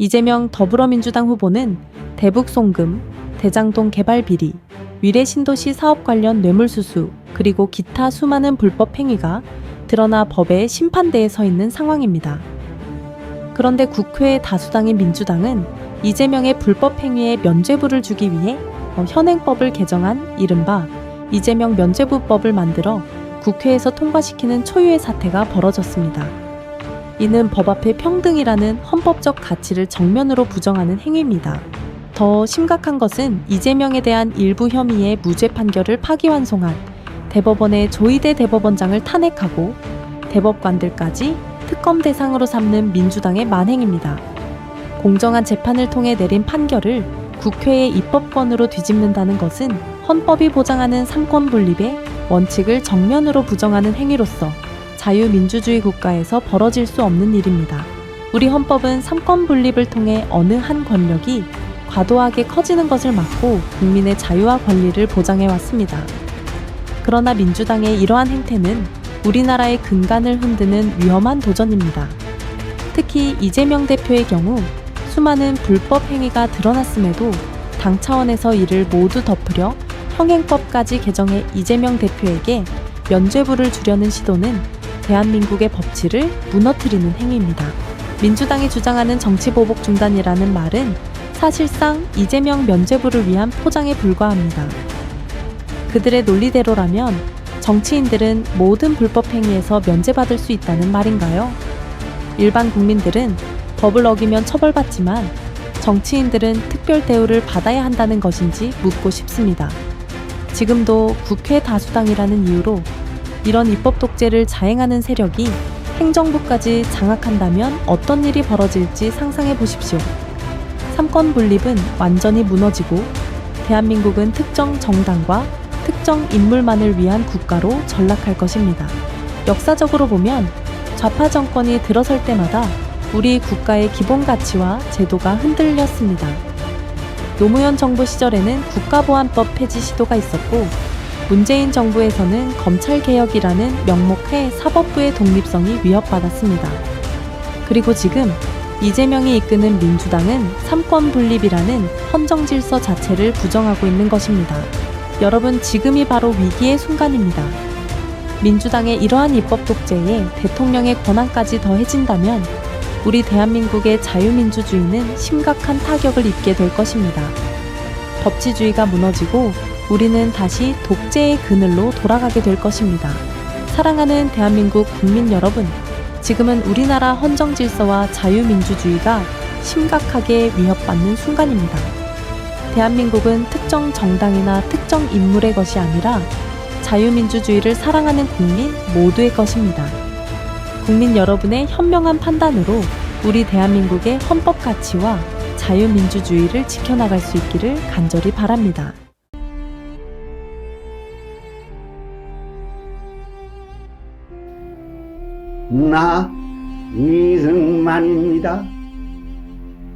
이재명 더불어민주당 후보는 대북 송금, 대장동 개발 비리, 위례 신도시 사업 관련 뇌물수수, 그리고 기타 수많은 불법 행위가 드러나 법의 심판대에 서 있는 상황입니다. 그런데 국회 다수당인 민주당은 이재명의 불법 행위에 면죄부를 주기 위해 어, 현행법을 개정한 이른바 이재명 면죄부법을 만들어 국회에서 통과시키는 초유의 사태가 벌어졌습니다. 이는 법 앞에 평등이라는 헌법적 가치를 정면으로 부정하는 행위입니다. 더 심각한 것은 이재명에 대한 일부 혐의의 무죄 판결을 파기환송한 대법원의 조희대 대법원장을 탄핵하고 대법관들까지 특검 대상으로 삼는 민주당의 만행입니다. 공정한 재판을 통해 내린 판결을 국회의 입법권으로 뒤집는다는 것은 헌법이 보장하는 삼권 분립의 원칙을 정면으로 부정하는 행위로서 자유민주주의 국가에서 벌어질 수 없는 일입니다. 우리 헌법은 삼권 분립을 통해 어느 한 권력이 과도하게 커지는 것을 막고 국민의 자유와 권리를 보장해 왔습니다. 그러나 민주당의 이러한 행태는 우리나라의 근간을 흔드는 위험한 도전입니다. 특히 이재명 대표의 경우 수많은 불법 행위가 드러났음에도 당 차원에서 이를 모두 덮으려 형행법까지 개정해 이재명 대표에게 면죄부를 주려는 시도는 대한민국의 법치를 무너뜨리는 행위입니다. 민주당이 주장하는 정치보복 중단이라는 말은 사실상 이재명 면죄부를 위한 포장에 불과합니다. 그들의 논리대로라면 정치인들은 모든 불법 행위에서 면제받을 수 있다는 말인가요? 일반 국민들은 법을 어기면 처벌받지만 정치인들은 특별 대우를 받아야 한다는 것인지 묻고 싶습니다. 지금도 국회 다수당이라는 이유로 이런 입법 독재를 자행하는 세력이 행정부까지 장악한다면 어떤 일이 벌어질지 상상해 보십시오. 삼권 분립은 완전히 무너지고 대한민국은 특정 정당과 특정 인물만을 위한 국가로 전락할 것입니다. 역사적으로 보면 좌파 정권이 들어설 때마다 우리 국가의 기본 가치와 제도가 흔들렸습니다. 노무현 정부 시절에는 국가보안법 폐지 시도가 있었고 문재인 정부에서는 검찰개혁이라는 명목해 사법부의 독립성이 위협받았습니다. 그리고 지금 이재명이 이끄는 민주당은 삼권 분립이라는 헌정 질서 자체를 부정하고 있는 것입니다. 여러분, 지금이 바로 위기의 순간입니다. 민주당의 이러한 입법 독재에 대통령의 권한까지 더해진다면 우리 대한민국의 자유민주주의는 심각한 타격을 입게 될 것입니다. 법치주의가 무너지고 우리는 다시 독재의 그늘로 돌아가게 될 것입니다. 사랑하는 대한민국 국민 여러분, 지금은 우리나라 헌정 질서와 자유민주주의가 심각하게 위협받는 순간입니다. 대한민국은 특정 정당이나 특정 인물의 것이 아니라 자유민주주의를 사랑하는 국민 모두의 것입니다. 국민 여러분의 현명한 판단으로 우리 대한민국의 헌법 가치와 자유민주주의를 지켜나갈 수 있기를 간절히 바랍니다. 나 이승만입니다.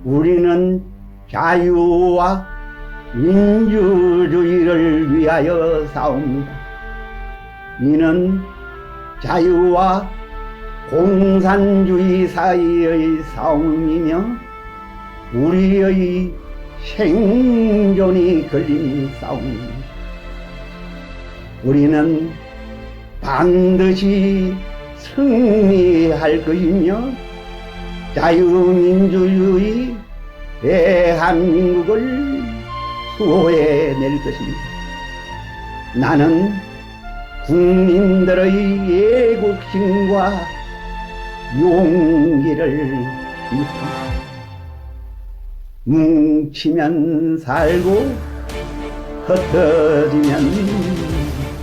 우리는 자유와 민주주의를 위하여 싸웁니다. 이는 자유와 공산주의 사이의 싸움이며 우리의 생존이 걸린 싸움입니다. 우리는 반드시 승리할 것이며 자유민주주의 대한민국을 수호해낼 것입니다. 나는 국민들의 애국심과 용기를 믿습니다. 뭉치면 살고 흩어지면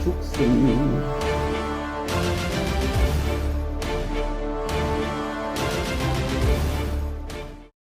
죽습니다.